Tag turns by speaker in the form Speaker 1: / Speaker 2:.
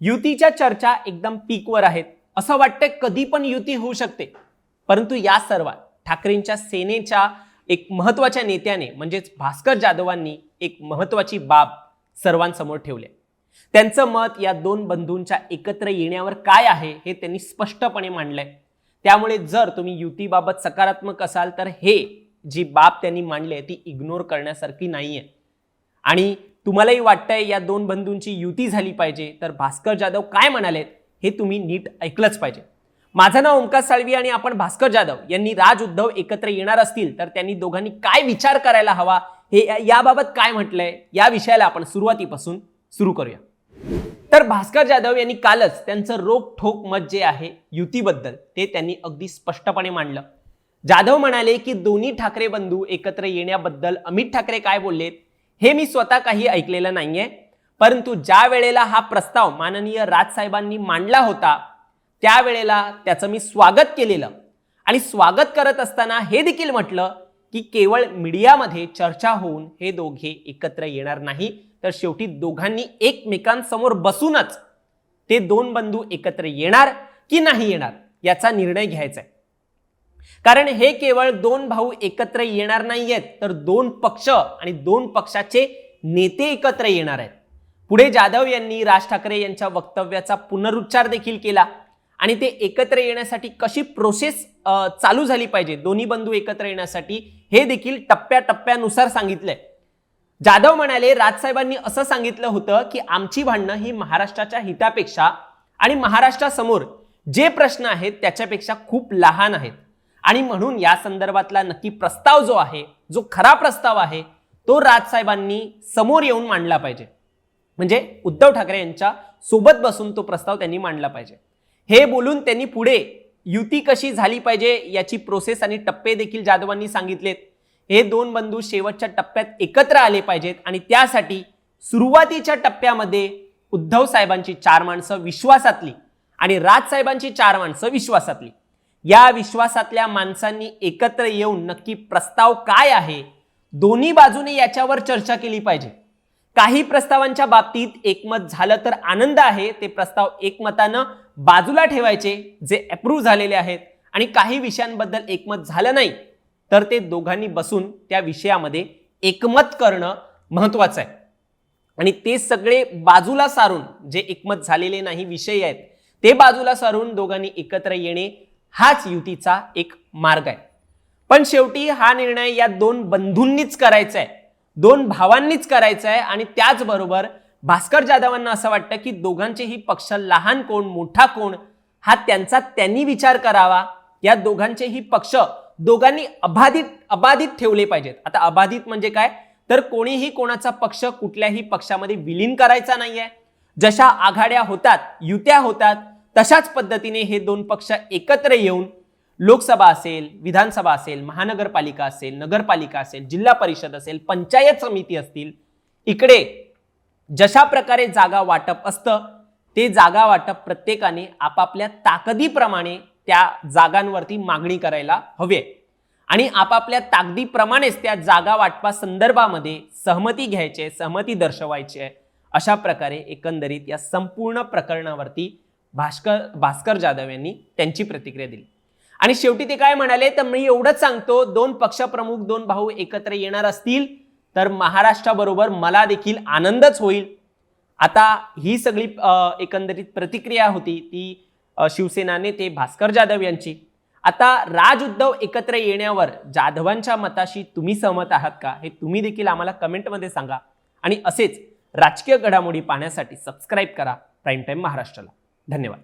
Speaker 1: युतीच्या चर्चा एकदम पीकवर आहेत. असं वाटतंय कधी पण युती होऊ शकते. परंतु या सर्वात ठाकरेंच्या सेनेच्या एक महत्त्वाच्या नेत्याने म्हणजेच भास्कर जाधवांनी एक महत्वाची बाब सर्वांसमोर ठेवली. त्यांचं मत या दोन बंधूंच्या एकत्र येण्यावर काय आहे हे त्यांनी स्पष्टपणे मांडलंय. त्यामुळे जर तुम्ही युतीबाबत सकारात्मक असाल तर हे जी बाब त्यांनी मांडली आहे ती इग्नोर करण्यासारखी नाही आहे आणि तुम्हालाही वाटतंय या दोन बंधूंची युती झाली पाहिजे. तर भास्कर जाधव काय म्हणालेत हे तुम्ही नीट ऐकलंच पाहिजे. माझं नाव ओमकार साळवी आणि आपण भास्कर जाधव यांनी राज उद्धव एकत्र येणार असतील तर त्यांनी दोघांनी काय विचार करायला हवा हे याबाबत काय म्हटलंय या विषयाला आपण सुरुवातीपासून सुरू करूया. तर भास्कर जाधव यांनी कालच त्यांचं रोखठोक मत जे आहे युतीबद्दल ते त्यांनी अगदी स्पष्टपणे मांडलं. जाधव म्हणाले की दोन्ही ठाकरे बंधू एकत्र येण्याबद्दल अमित ठाकरे काय बोललेत? हे मी स्वतः काही ऐकलेलं नाहीये. परंतु ज्या वेळेला हा प्रस्ताव माननीय राजसाहेबांनी मांडला होता त्यावेळेला त्याचं मी स्वागत केलेलं. आणि स्वागत करत असताना हे देखील म्हटलं की केवळ मीडियामध्ये चर्चा होऊन हे दोघे एकत्र येणार नाही. तर शेवटी दोघांनी एकमेकांसमोर बसूनच ते दोन बंधू एकत्र येणार की नाही येणार याचा निर्णय घ्यायचा आहे कारण हे केवळ दोन भाऊ एकत्र येणार नाहीयेत तर दोन पक्ष आणि दोन पक्षाचे नेते एकत्र येणार आहेत. पुढे जाधव यांनी राज ठाकरे यांच्या वक्तव्याचा पुनरुच्चार देखील केला आणि ते एकत्र येण्यासाठी कशी प्रोसेस चालू झाली पाहिजे दोन्ही बंधू एकत्र येण्यासाठी हे देखील टप्प्याटप्प्यानुसार सांगितलंय. जाधव म्हणाले राजसाहेबांनी असं सांगितलं होतं की आमची भांडणं ही महाराष्ट्राच्या हितापेक्षा आणि महाराष्ट्रासमोर जे प्रश्न आहेत त्याच्यापेक्षा खूप लहान आहेत. आणि म्हणून या संदर्भातला नक्की प्रस्ताव जो आहे जो खरा प्रस्ताव आहे तो राजसाहेबांनी समोर येऊन मांडला पाहिजे. म्हणजे उद्धव ठाकरे यांच्या सोबत बसून तो प्रस्ताव त्यांनी मांडला पाहिजे. हे बोलून त्यांनी पुढे युती कशी झाली पाहिजे याची प्रोसेस आणि टप्पे देखील जाधवांनी सांगितलेत. हे दोन बंधू शेवटच्या टप्प्यात एकत्र आले पाहिजेत आणि त्यासाठी सुरुवातीच्या टप्प्यामध्ये उद्धव साहेबांची चार माणसं विश्वासातली आणि राजसाहेबांची चार माणसं विश्वासातली. या विश्वासातल्या माणसांनी एकत्र येऊन नक्की प्रस्ताव काय आहे दोन्ही बाजूने याच्यावर चर्चा केली पाहिजे. काही प्रस्तावांच्या बाबतीत एकमत झालं तर आनंद आहे ते प्रस्ताव एकमतानं बाजूला ठेवायचे जे अप्रूव्ह झालेले आहेत. आणि काही विषयांबद्दल एकमत झालं नाही तर ते दोघांनी बसून त्या विषयामध्ये एकमत करणं महत्वाचं आहे. आणि ते सगळे बाजूला सारून जे एकमत झालेले नाही विषय आहेत ते बाजूला सारून दोघांनी एकत्र येणे हाच युतीचा एक मार्ग आहे. पण शेवटी हा निर्णय या दोन बंधूंनीच करायचा आहे दोन भावांनीच करायचा आहे आणि त्याचबरोबर भास्कर जाधवांना असं वाटतं की दोघांचेही पक्ष लहान कोण मोठा कोण हा त्यांचा त्यांनी विचार करावा. या दोघांचेही पक्ष दोघांनी अबाधित अबाधित ठेवले पाहिजेत. आता अबाधित म्हणजे काय? तर कोणीही कोणाचा पक्ष कुठल्याही पक्षामध्ये विलीन करायचा नाहीये. जशा आघाड्या होतात युत्या होतात तशाच पद्धतीने हे दोन पक्ष एकत्र येऊन लोकसभा असेल विधानसभा असेल महानगरपालिका असेल नगरपालिका असेल जिल्हा परिषद असेल पंचायत समिती असतील इकडे जशा प्रकारे जागा वाटप असतं ते जागा वाटप प्रत्येकाने आपापल्या ताकदीप्रमाणे त्या जागांवरती मागणी करायला हवी. आणि आपापल्या ताकदीप्रमाणेच त्या जागा वाटपा संदर्भामध्ये सहमती घ्यायची आहे सहमती दर्शवायची आहे अशा प्रकारे एकंदरीत या संपूर्ण प्रकरणावरती भास्कर भास्कर जाधव यांनी त्यांची प्रतिक्रिया दिली. आणि शेवटी ते काय म्हणाले तर मी एवढंच सांगतो दोन पक्षप्रमुख दोन भाऊ एकत्र येणार असतील तर महाराष्ट्राबरोबर मला देखील आनंदच होईल. आता ही सगळी एकंदरीत प्रतिक्रिया होती ती शिवसेनाने शिवसेना नेते भास्कर जाधव यांची. आता राज उद्धव एकत्र येण्यावर जाधवांच्या मताशी तुम्ही सहमत आहात का हे तुम्ही देखील आम्हाला कमेंटमध्ये सांगा. आणि असेच राजकीय घडामोडी पाहण्यासाठी सबस्क्राईब करा प्राईम टाईम महाराष्ट्राला. धन्यवाद